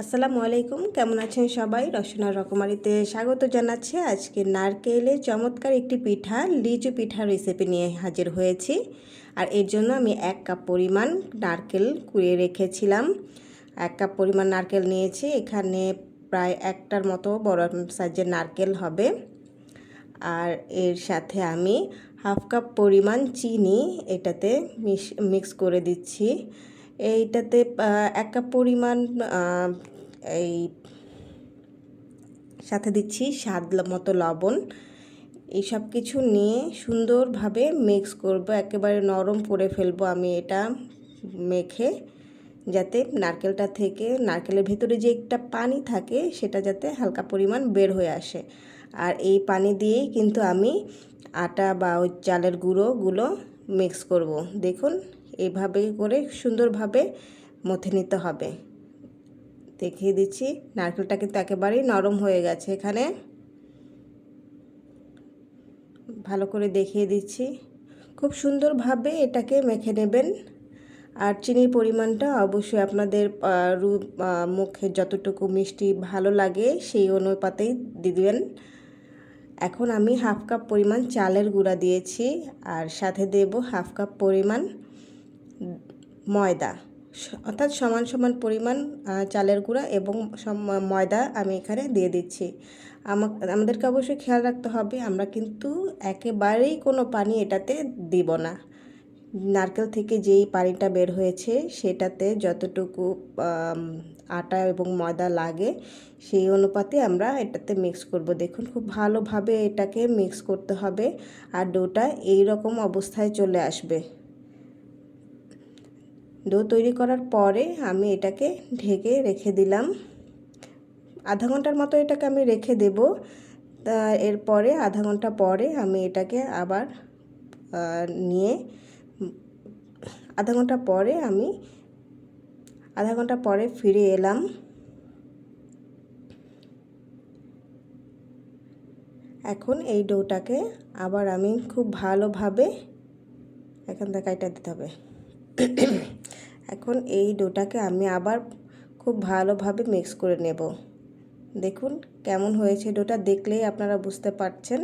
আসসালামু আলাইকুম, কেমন আছেন সবাই? রসনা রকমারিতে স্বাগত জানাচ্ছি। আজকে নারকেলে চমৎকার একটি পিঠা, লিচু পিঠা রেসিপি নিয়ে হাজির হয়েছি। আর এর জন্য আমি এক কাপ পরিমাণ নারকেল কুড়িয়ে রেখেছিলাম। এক কাপ পরিমাণ নারকেল নিয়েছি, এখানে প্রায় একটার মতো বড় সাইজের নারকেল হবে। আর এর সাথে আমি হাফ কাপ পরিমাণ চিনি এটাতে মিক্স করে দিচ্ছি। এইটাতে এক কাপ পরিমাণ এই সাথে দিচ্ছি স্বাদ মতো লবণ। এই সব কিছু নিয়ে সুন্দরভাবে মিক্স করব, একেবারে নরম করে ফেলব আমি এটা মেখে, যাতে নারকেলটা থেকে, নারকেলের ভেতরে যে একটা পানি থাকে, সেটা যাতে হালকা পরিমাণ বের হয়ে আসে। আর এই পানি দিয়েই কিন্তু আমি আটা বা ওই চালের গুঁড়োগুলো মিক্স করব। দেখুন এইভাবে করে সুন্দরভাবে মথে নিতে হবে। দেখিয়ে দিচ্ছি, নারকেলটা কিন্তু একেবারেই নরম হয়ে গেছে এখানে। ভালো করে দেখিয়ে দিচ্ছি। খুব সুন্দরভাবে এটাকে মেখে নেবেন। আর চিনির পরিমাণটা অবশ্যই আপনাদের মুখে যতটুকু মিষ্টি ভালো লাগে সেই অনুপাতেই দিবেন। এখন আমি হাফ কাপ পরিমাণ চালের গুঁড়া দিয়েছি। আর সাথে দেব হাফ কাপ পরিমাণ ময়দা। অর্থাৎ সমান সমান পরিমাণ চালের গুঁড়া এবং ময়দা আমি এখানে দিয়ে দিচ্ছি। আমাদেরকে অবশ্যই খেয়াল রাখতে হবে, আমরা কিন্তু একেবারেই কোনো পানি এটাতে দিব না। নারকেল থেকে যেই পানিটা বের হয়েছে, সেটাতে যতটুকু আটা এবং ময়দা লাগে, সেই অনুপাতে আমরা এটাতে মিক্স করব। দেখুন, খুব ভালোভাবে এটাকে মিক্স করতে হবে, আর ডোটা এই রকম অবস্থায় চলে আসবে। ডো তৈরি করার পরে আমি এটাকে ঢেকে রেখে দিলাম। আধা ঘণ্টার মতো এটাকে আমি রেখে দেব। তা এরপরে আধা ঘণ্টা পরে আমি এটাকে আবার নিয়ে, আধা ঘণ্টা পরে আমি, আধা ঘণ্টা পরে ফিরে এলাম। এখন এই ডোটাকে আবার আমি খুব ভালোভাবে, এখান থেকে এটা দিতে হবে। এখন এই ডোটাকে আমি আবার খুব ভালোভাবে মিক্স করে নেব। দেখুন কেমন হয়েছে ডোটা, দেখলেই আপনারা বুঝতে পারছেন।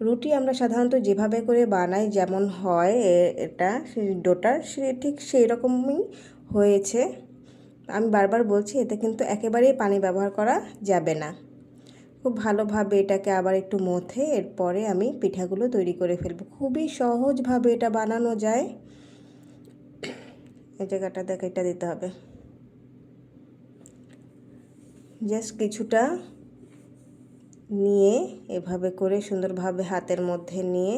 রুটি আমরা সাধারণত যেভাবে করে বানাই যেমন হয় এটা ডোটা, সে ঠিক সেই রকমই হয়েছে। আমি বারবার বলছি, এতে কিন্তু একেবারেই পানি ব্যবহার করা যাবে না। খুব ভালোভাবে এটাকে আবার একটু মথে এরপরে আমি পিঠাগুলো তৈরি করে ফেলব। খুবই সহজভাবে এটা বানানো যায়। এই জায়গাটা দেখে এটা দিতে হবে। জাস্ট কিছুটা নিয়ে এভাবে করে সুন্দরভাবে হাতের মধ্যে নিয়ে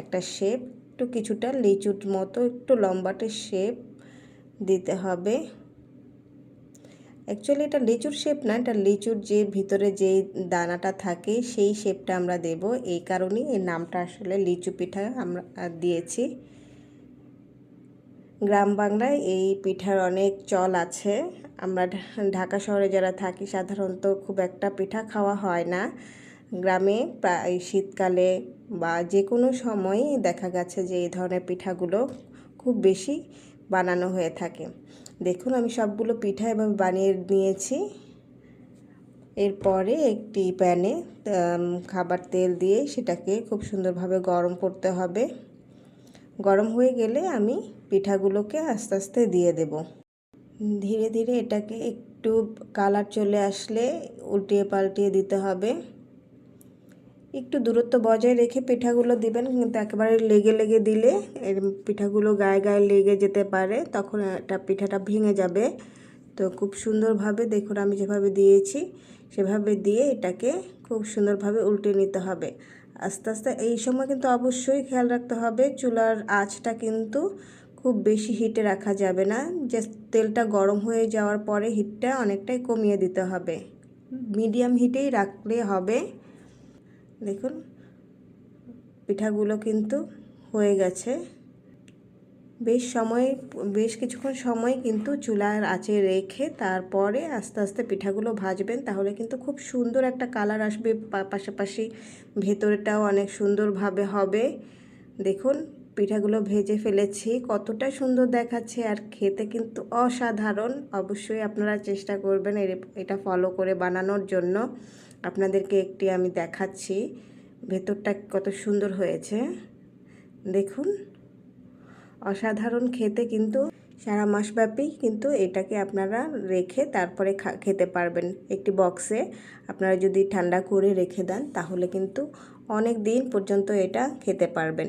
একটা শেপ একটু কিছুটা লিচুর মতো, একটু লম্বাটে শেপ দিতে হবে। অ্যাকচুয়ালি এটা লিচুর শেপ না, এটা লিচুর যে ভিতরে যেই দানাটা থাকে সেই শেপটা আমরা দেব। এই কারণেই এই নামটা আসলে লিচু পিঠা আমরা দিয়েছি। গ্রাম বাংলায় এই পিঠার অনেক চল আছে। আমরা ঢাকা শহরে যারা থাকি, সাধারণত খুব একটা পিঠা খাওয়া হয় না। গ্রামে প্রায় শীতকালে বা যে কোনো সময় দেখা গেছে যে এই ধরনের পিঠাগুলো খুব বেশি বানানো হয়ে থাকে। দেখুন, আমি সবগুলো পিঠা এভাবে বানিয়ে নিয়েছি। এরপরে একটি প্যানে খাবার তেল দিয়ে সেটাকে খুব সুন্দরভাবে গরম করতে হবে। গরম হয়ে গেলে আমি পিঠাগুলোকে আস্তে আস্তে দিয়ে দেব। ধীরে ধীরে এটাকে একটু কালার চলে আসলে উল্টিয়ে পাল্টিয়ে দিতে হবে। একটু দূরত্ব বজায় রেখে পিঠাগুলো দিবেন, কিন্তু একেবারে লেগে লেগে দিলে পিঠাগুলো গায়ে গায়ে লেগে যেতে পারে, তখন এটা পিঠাটা ভেঙে যাবে। তো খুব সুন্দরভাবে দেখুন আমি যেভাবে দিয়েছি, সেভাবে দিয়ে এটাকে খুব সুন্দরভাবে উল্টে নিতে হবে। আস্তে আস্তে এই সময় কিন্তু অবশ্যই খেয়াল রাখতে হবে, চুলার আঁচটা কিন্তু খুব বেশি হিটে রাখা যাবে না। যে তেলটা গরম হয়ে যাওয়ার পরে হিটটা অনেকটাই কমিয়ে দিতে হবে। মিডিয়াম হিটেই রাখলে হবে। দেখুন, পিঠাগুলো কিন্তু হয়ে গেছে। বেশ সময়, বেশ কিছুক্ষণ সময় কিন্তু চুলার আঁচে রেখে তারপরে আস্তে আস্তে পিঠাগুলো ভাজবেন, তাহলে কিন্তু খুব সুন্দর একটা কালার আসবে। পাশাপাশি ভেতরটাও অনেক সুন্দরভাবে হবে। দেখুন পিঠাগুলো ভেজে ফেলেছি। কতটা সুন্দর দেখাচ্ছে আর খেতে কিন্তু অসাধারণ। অবশ্যই আপনারা চেষ্টা করবেন এটা ফলো করে বানানোর জন্য। আপনাদেরকে একটি আমি দেখাচ্ছি। ভেতরটা কত সুন্দর হয়েছে। দেখুন। অসাধারণ খেতে কিন্তু সারা মাসব্যাপী কিন্তু এটাকে আপনারা রেখে তারপরে খেতে পারবেন একটি বক্সে আপনারা যদি ঠান্ডা করে রেখে দেন তাহলে কিন্তু অনেক দিন পর্যন্ত এটা খেতে পারবেন।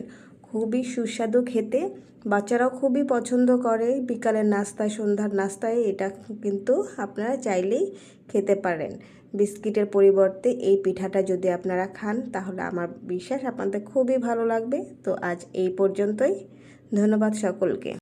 খুবই সুস্বাদু খেতে। বাচ্চারাও খুবই পছন্দ করে। বিকালের নাস্তা, সন্ধ্যার নাস্তায় এটা কিন্তু আপনারা চাইলেই খেতে পারেন। বিস্কিটের পরিবর্তে এই পিঠাটা যদি আপনারা খান, তাহলে আমার বিশ্বাস আপনাদের খুবই ভালো লাগবে। তো আজ এই পর্যন্তই। ধন্যবাদ সকলকে।